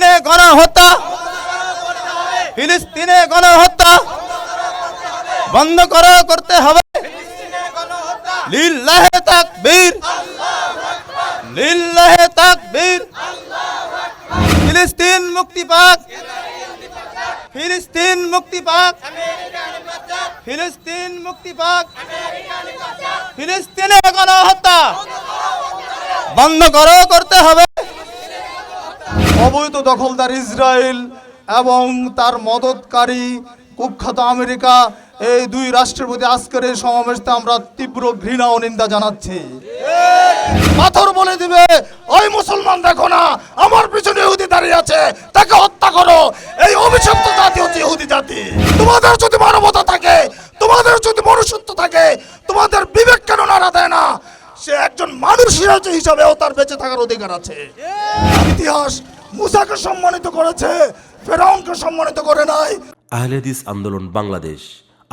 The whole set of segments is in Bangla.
ফিলিস্তিনে গণহত্যা ফিলিস্তিনে গণহত্যা বন্ধ করো, করতে হবে। লিল্লাহে তাকবীর। লিল্লাহে তাকবীর। ফিলিস্তিন মুক্তি পাক। ফিলিস্তিন মুক্তি পাক। ফিলিস্তিন মুক্তি পাক। ফিলিস্তিনে গণহত্যা বন্ধ করো, করতে হবে। অবৈধ দখলদার ইসরায়েল এবং তার মদতকারী কুখ্যাত আমেরিকা, এই দুই রাষ্ট্রের প্রতি আজকের এই সমাবেশতে আমরা তীব্র ঘৃণা ও নিন্দা জানাচ্ছি। পাথর বলে দিবে, ওই মুসলমান দেখো না, আমার পিছনে ইহুদি দাঁড়িয়ে আছে, তাকে হত্যা করো। এই অভিশপ্ত জাতি হচ্ছে ইহুদি জাতি। তোমাদের যদি মানবতা থাকে, তোমাদের যদি মনুষ্যত্ব থাকে, তোমাদের বিবেক কেন নাড়া দেয় না? সে একজন মানুষ হিসাবেও তার বেঁচে থাকার অধিকার আছে। ইতিহাস মুসাকে সম্মানিত করেছে ফেরাউনকে সম্মানিত করে নাই। আহলেদিস আন্দোলন বাংলাদেশ।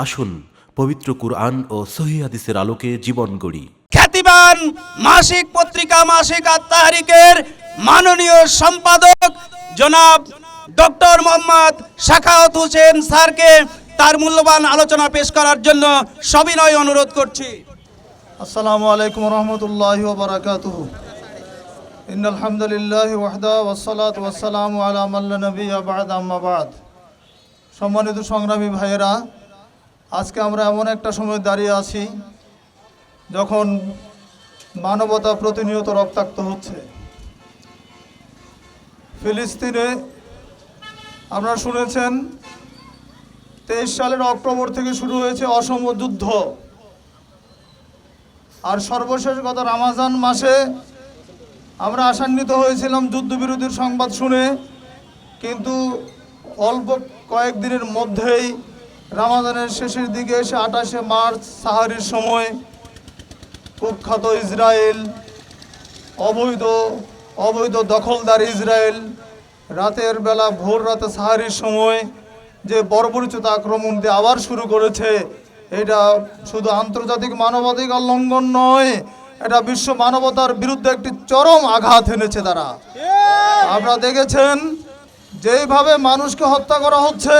আসুন পবিত্র কুরআন ও সহি হাদিসের আলোকে জীবন গড়ি। খ্যাতিমান মাসিক পত্রিকা মাসিক আত্মাহারিকের মাননীয় সম্পাদক জনাব ডক্টর মোহাম্মদ শাখাওয়াত হোসেন স্যারকে তার মূল্যবান আলোচনা পেশ করার জন্য সবিনয় অনুরোধ করছি। আসসালামু আলাইকুম রহমতুল্লাহ বারাকাতুহ। ইন আলহামদুলিল্লাহ ওয়াহদা ওয়াসসালাত ওয়াসসালাম আলা মাল্লা নবী বাদ আম্মা বাদ সম্মানিত সংগ্রামী ভাইয়েরা, আজকে আমরা এমন একটা সময় দাঁড়িয়ে আছি যখন মানবতা প্রতিনিয়ত রক্তাক্ত হচ্ছে। ফিলিস্তিনে আপনারা শুনেছেন, তেইশ সালের অক্টোবর থেকে শুরু হয়েছে অসম যুদ্ধ। আর সর্বশেষ গত রামাজান মাসে আমরা আশান্বিত হয়েছিলাম যুদ্ধবিরোধীর সংবাদ শুনে, কিন্তু অল্প কয়েকদিনের মধ্যেই রামাজানের শেষের দিকে এসে আঠাশে মার্চ সাহারির সময় কুখ্যাত ইসরায়েল, অবৈধ অবৈধ দখলদার ইসরায়েল, রাতের বেলা ভোর রাতে সাহারির সময় যে বর্বরিচিত আক্রমণ দিয়ে আবার শুরু করেছে, এটা শুধু আন্তর্জাতিক মানবাধিকার লঙ্ঘন নয় এটা বিশ্ব মানবতার বিরুদ্ধে একটি চরম আঘাত এনেছে তারা। আপনারা দেখেছেন যেইভাবে মানুষকে হত্যা করা হচ্ছে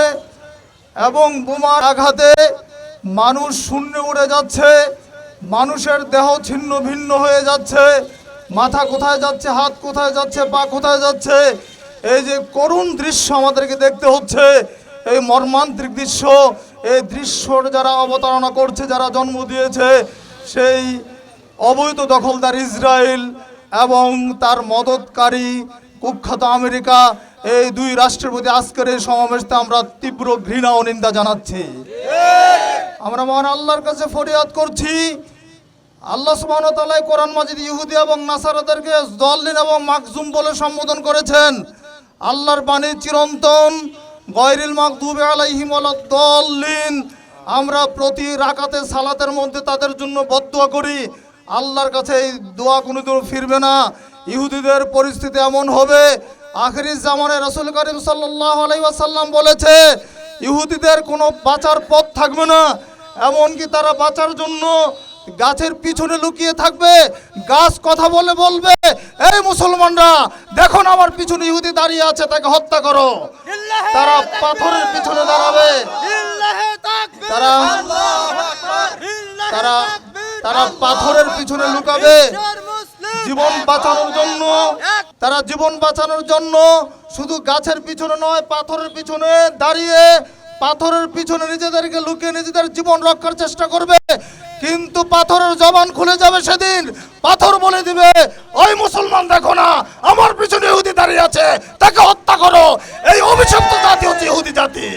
এবং বোমার আঘাতে মানুষ শূন্যে উড়ে যাচ্ছে মানুষের দেহ ছিন্ন ভিন্ন হয়ে যাচ্ছে মাথা কোথায় যাচ্ছে হাত কোথায় যাচ্ছে পা কোথায় যাচ্ছে এই যে করুণ দৃশ্য আমাদেরকে দেখতে হচ্ছে এই মর্মান্তিক দৃশ্য এই দৃশ্যর যারা অবতারণা করছে যারা জন্ম দিয়েছে সেই অবৈধ দখলদার ইসরায়েল এবং তার মদতকারী কুখ্যাত আমেরিকা, এই দুই রাষ্ট্রের প্রতি আজকের এই সমাবেশতে আমরা তীব্র ঘৃণা ও নিন্দা জানাচ্ছি। আমরা মহান আল্লাহর কাছে ফরিয়াদ করছি। আল্লাহ তাআলা কোরআন মাজিদ ইহুদি এবং নাসারাদেরকে দলিন এবং মাকজুম বলে সম্বোধন করেছেন। আল্লাহর বাণী চিরন্তন, গয়রিল মাকদুবে আলাইহিম দলিন আমরা প্রতি রাকাতে সালাতের মধ্যে তাদের জন্য বদদোয়া করি। আল্লাহর কাছে এই দোয়া কোনোদিনও ফিরবে না। ইহুদিদের পরিস্থিতি এমন হবে। আখেরি জামানে রাসূল করিম সাল্লাল্লাহু আলাইহি ওয়াসাল্লাম বলেছে ইহুদিদের কোনো বাঁচার পথ থাকবে না। এমনকি তারা বাঁচার জন্য গাছের পিছনে লুকিয়ে থাকবে গাছ কথা বলে বলবে এই মুসলমানরা দেখুন আমার পিছনে ইহুদি দাঁড়িয়ে আছে তাকে হত্যা করো। তারা পাথরের পিছনে দাঁড়াবে। তারা তারা তারা পাথরের পিছনে লুকাবে। জীবন বাঁচানোর জন্য তারা জীবন বাঁচানোর জন্য শুধু গাছের পিছনে নয় পাথরের পিছনে দাঁড়িয়ে পাথরের পিছনে নিজেদেরকে লুকিয়ে নিজেদের জীবন রক্ষার চেষ্টা করবে। কিন্তু পাথরের জবান খুলে যাবে সেদিন। পাথর বলে দিবে ওই মুসলমান দেখো না আমার পিছনে ইহুদি দাঁড়িয়ে আছে তাকে হত্যা করো। এই অভিশপ্ত জাতি হচ্ছে ইহুদি জাতি।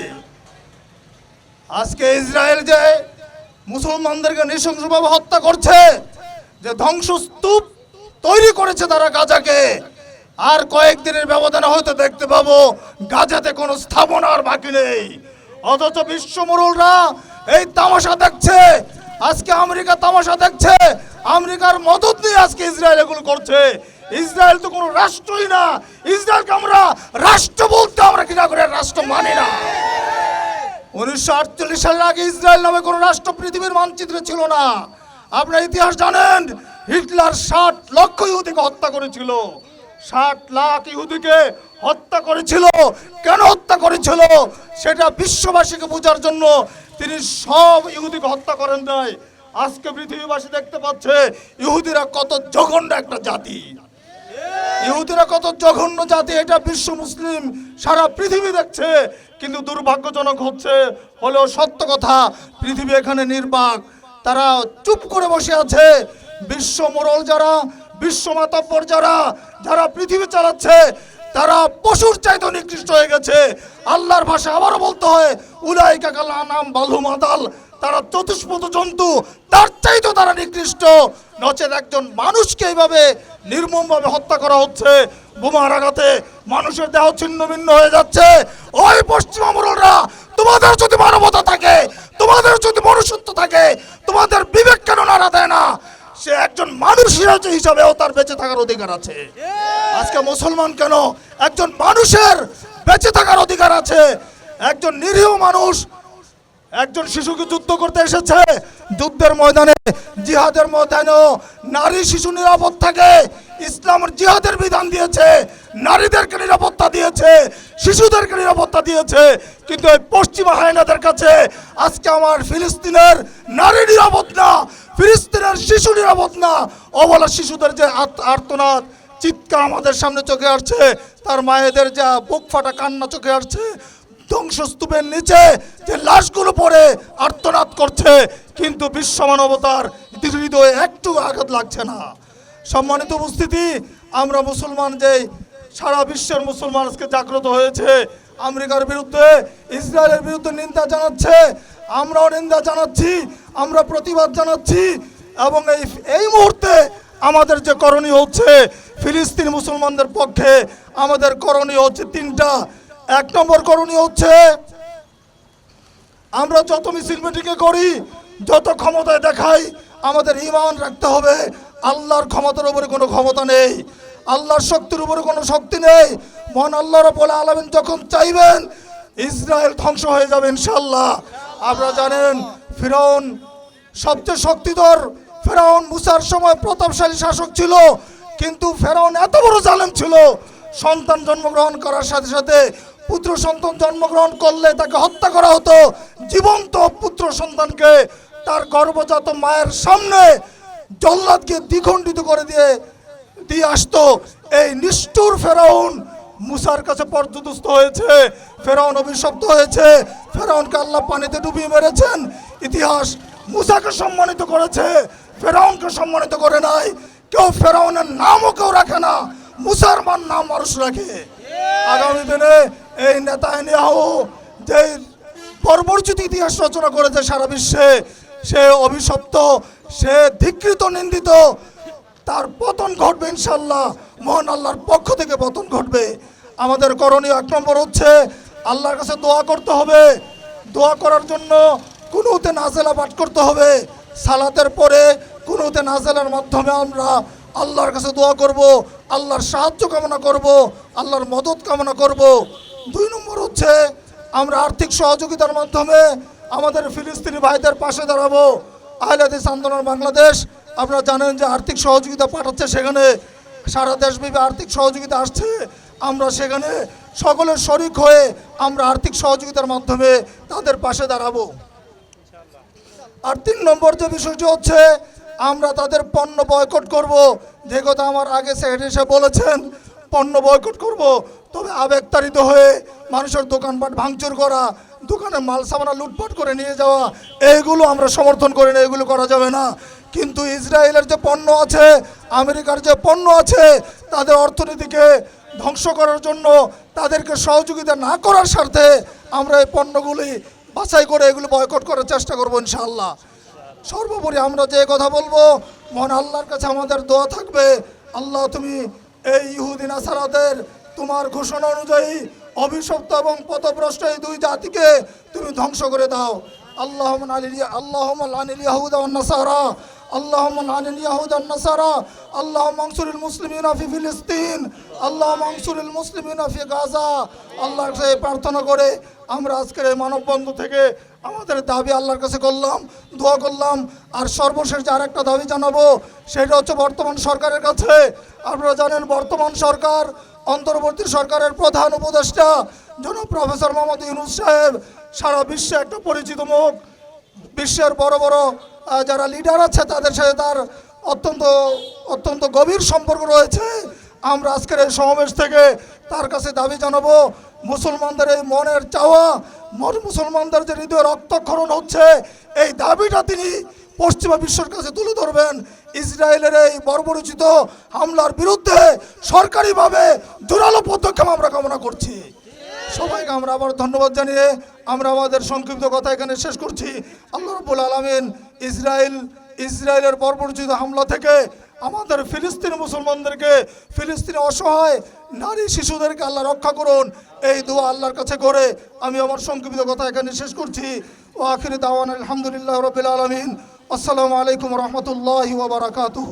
আজকে ইসরায়েল যে মুসলমানদেরকে নৃশংসভাবে হত্যা করছে, যে ধ্বংসস্তূপ তৈরি করেছে তারা গাজাকে। আর কয়েকদিনের ব্যবধানে হয়তো দেখতে পাবো গাজাতে কোনো স্থাপনার বাকি নেই। অথচ বিশ্ব মুরুলরা এই তামাশা দেখছে, আজকে আমেরিকা তামাশা দেখছে, আমেরিকার মদত নিয়ে আজকে ইসরায়েল এগুলো করছে। ইসরায়েল তো কোনো রাষ্ট্রই না। ইসরায়েলকে আমরা রাষ্ট্র বলতে আমরা কিনা করে রাষ্ট্র মানি না। উনিশশো আটচল্লিশ সালের আগে ইসরায়েল নামে কোনো রাষ্ট্র পৃথিবীর মানচিত্রে ছিল না। আপনার ইতিহাস জানেন, হিটলার ষাট লক্ষ ইহুদিকে হত্যা করেছিল। ষাট লাখ ইহুদিকে হত্যা করেছিল। কেন হত্যা করেছিল? সেটা বিশ্ববাসীকে বোঝার জন্য তিনি সব ইহুদিকে হত্যা করেন নাই। আজকে পৃথিবীবাসী দেখতে পাচ্ছে, ইহুদিরা কত জঘন্য একটা জাতি। ইহুদিরা কত জঘন্য জাতি, এটা বিশ্ব মুসলিম, সারা পৃথিবী দেখছে। কিন্তু দুর্ভাগ্যজনক হচ্ছে, হলেও সত্য কথা, পৃথিবী এখানে নির্বাক। তারা চুপ করে বসে আছে। বিশ্ব মোড়ল যারা, বিশ্ব মাতাব্বর যারা যারা পৃথিবী চালাচ্ছে, তারা পশুর চাইতে নিকৃষ্ট হয়ে গেছে। আল্লাহর ভাষা আবারও বলতে হয়, উলাইকা কালা নাম বালু মাদাল তারা চতুষ্পদ জন্তু, তার চাইতে তারা নিকৃষ্ট। নচেত একজন মানুষকে এইভাবে নির্মমভাবে হত্যা করা হচ্ছে। বোমার আঘাতে মানুষের দেহ ছিন্ন ভিন্ন হয়ে যাচ্ছে। ওই পশ্চিমা তোমাদের যদি মানবতা থাকে, তোমাদের যদি মনুষ্যত্ব থাকে, তোমাদের বিবেক কেন নাড়া দেয় না? সে একজন মানুষ হিসেবে- হিসাবেও তার বেঁচে থাকার অধিকার আছে। আজকে মুসলমান কেন একজন মানুষের বেঁচে থাকার অধিকার আছে? একজন নিরীহ মানুষ একজন শিশুকে যুদ্ধ করতে এসেছে। যুদ্ধের ময়দানে, জিহাদের ময়দানেও নারী শিশু নিরাপদ থাকে। ইসলামের জিহাদের বিধান দিয়েছে, নারীদেরকে নিরাপত্তা দিয়েছে, শিশুদেরকে নিরাপত্তা দিয়েছে। কিন্তু এই পশ্চিমা হায়নাদের কাছে আজকে আমার ফিলিস্তিনের নারী নিরাপদ না, ফিলিস্তিনের শিশু নিরাপদ না। অবলা শিশুদের যে আর্তনাদ, চিৎকার আমাদের সামনে চোখে আসছে, তার মায়েদের যা বুক ফাটা কান্না চোখে আসছে ধ্বংসস্তূপের নিচে যে লাশগুলো পড়ে আর্তনাদ করছে, কিন্তু বিশ্ব মানবতার হৃদয়ে একটু আঘাত লাগছে না। সম্মানিত উপস্থিতি, আমরা মুসলমান যে সারা বিশ্বের মুসলমান আজকে জাগ্রত হয়েছে, আমেরিকার বিরুদ্ধে, ইসরায়েলের বিরুদ্ধে নিন্দা জানাচ্ছে, আমরাও নিন্দা জানাচ্ছি, আমরা প্রতিবাদ জানাচ্ছি, এবং এই এই মুহূর্তে আমাদের যে করণীয় হচ্ছে, ফিলিস্তিন মুসলমানদের পক্ষে আমাদের করণীয় হচ্ছে তিনটা এক নম্বর করণীয় হচ্ছে আমরা যত মিছিল মিটিংয়ে করি, যত ক্ষমতায় দেখাই, আমাদের ইমান রাখতে হবে। আল্লাহর ক্ষমতার উপরে কোনো ক্ষমতা নেই। আল্লাহর শক্তির উপরে কোনো শক্তি নেই। মন আল্লাহর বলে আলামিন যখন চাইবেন, ইসরায়েল ধ্বংস হয়ে যাবে ইনশাল্লাহ আপনারা জানেন ফিরৌন সবচেয়ে শক্তিধর ফেরাউন মুসার সময় প্রতাপশালী শাসক ছিল, কিন্তু ফেরাউন এত বড় জালেম ছিল, সন্তান জন্মগ্রহণ করার সাথে সাথে পুত্র সন্তান জন্মগ্রহণ করলে তাকে হত্যা করা হতো। জীবন্ত পুত্র সন্তানকে তার গর্ভজাত মায়ের সামনে জল্লাদকে দ্বিখণ্ডিত করে দিয়ে দিয়ে আসতো। এই নিষ্ঠুর ফেরাউন মুসার কাছে পর্যদস্ত হয়েছে। ফেরাউন অভিশপ্ত হয়েছে। ফেরাউনকে আল্লাহ পানিতে ডুবিয়ে মেরেছেন। ইতিহাস মুসাকে সম্মানিত করেছে। ফেরাউনকে সম্মানিত করে নাই। কেউ ফেরাউনের নামও কেউ রাখে না। মুসার নাম মানুষ রাখে। আগামী দিনে এই নেতা নেহাও যে পরবর্তীত ইতিহাস রচনা করেছে সারা বিশ্বে, সে অভিশপ্ত, সে ধিকৃত, নিন্দিত, তার পতন ঘটবে ইনশাল্লাহ মহান আল্লাহর পক্ষ থেকে পতন ঘটবে। আমাদের করণীয় এক নম্বর হচ্ছে, আল্লাহর কাছে দোয়া করতে হবে। দোয়া করার জন্য কুনুতে নাজেলা পাঠ করতে হবে। সালাতের পরে কুনুতে নাজেলার মাধ্যমে আমরা আল্লাহর কাছে দোয়া করব, আল্লাহর সাহায্য কামনা করব, আল্লাহর মদত কামনা করব। দুই নম্বর হচ্ছে, আমরা আর্থিক সহযোগিতার মাধ্যমে আমাদের ফিলিস্তিনি ভাইদের পাশে দাঁড়াবো। আহলাদিস আন্দোলন বাংলাদেশ, আপনারা জানেন যে আর্থিক সহযোগিতা পাঠাচ্ছে সেখানে। সারা দেশব্যাপী আর্থিক সহযোগিতা আসছে। আমরা সেখানে সকলের শরিক হয়ে আমরা আর্থিক সহযোগিতার মাধ্যমে তাদের পাশে দাঁড়াবো। আর তিন নম্বর যে বিষয়টি হচ্ছে আমরা তাদের পণ্য বয়কট করব। যে কথা আমার আগে সেক্রেটারি সাহেব বলেছেন, পণ্য বয়কট করব। তবে আবেগতাড়িত হয়ে মানুষের দোকানপাট ভাঙচুর করা, দোকানে মাল সামানা লুটপাট করে নিয়ে যাওয়া এইগুলো আমরা সমর্থন করি না, এগুলো করা যাবে না। কিন্তু ইসরায়েলের যে পণ্য আছে, আমেরিকার যে পণ্য আছে, তাদের অর্থনীতিকে ধ্বংস করার জন্য তাদেরকে সহযোগিতা না করার স্বার্থে আমরা এই পণ্যগুলি বাছাই করে এগুলো বয়কট করার চেষ্টা করব ইনশাআল্লাহ। সর্বোপরি আমরা যে কথা বলবো মহান আল্লাহর কাছে আমাদের দোয়া থাকবে আল্লাহ তুমি এই ইহুদিন আসারাদের তোমার ঘোষণা অনুযায়ী অভিশপ্ত এবং পথভ্রষ্ট এই দুই জাতিকে তুমি ধ্বংস করে দাও আল্লাহ আলিয়া আল্লাহ আনিল ইয়াহুদা ওয়ান নাসারা اللهم عن اليهود النصارى اللهم انصر المسلمين في ফিলিস্তিন اللهم انصر المسلمين في গাজা আল্লাহর কাছে প্রার্থনা করে আমরা আজকের এই মানববন্ধ থেকে আমাদের দাবি আল্লাহর কাছে করলাম, দোয়া করলাম, আর সর্বশেষ যার একটা দাবি জানাব, সেটা হচ্ছে বর্তমান সরকারের কাছে। আপনারা জানেন বর্তমান সরকার, অন্তর্বর্তী সরকারের প্রধান উপদেষ্টা জন প্রফেসর মোহাম্মদ ইউনুস সাহেব, সারা বিশ্বে একটা পরিচিত মুখ। বিশ্বের বড় বড় যারা লিডার আছে, তাদের সাথে তার অত্যন্ত অত্যন্ত গভীর সম্পর্ক রয়েছে। আমরা আজকের এই সমাবেশ থেকে তার কাছে দাবি জানাব, মুসলমানদের এই মনের চাওয়া মন- মুসলমানদের যে হৃদয় রক্তক্ষরণ হচ্ছে, এই দাবিটা তিনি পশ্চিমা বিশ্বের কাছে তুলে ধরবেন। ইসরায়েলের এই বর্বরচিত হামলার বিরুদ্ধে সরকারিভাবে জোরালো পদক্ষেপ আমরা কামনা করছি। সবাইকে আমরা আবার ধন্যবাদ জানিয়ে আমরা আমাদের সংক্ষিপ্ত কথা এখানে শেষ করছি। আল্লাহ রব্বুল আলমিন ইসরায়েল, ইসরায়েলের বর্বরচিত হামলা থেকে আমাদের ফিলিস্তিনি মুসলমানদেরকে ফিলিস্তিনি অসহায় নারী শিশুদেরকে আল্লাহ রক্ষা করুন। এই দোয়া আল্লাহর কাছে করে আমি আমার সংক্ষিপ্ত কথা এখানে শেষ করছি। ও আখির দাওয়ান আলহামদুলিল্লাহ রবিল আলমিন। আসসালামু আলাইকুম রহমতুল্লাহ ওবরাকাতুহ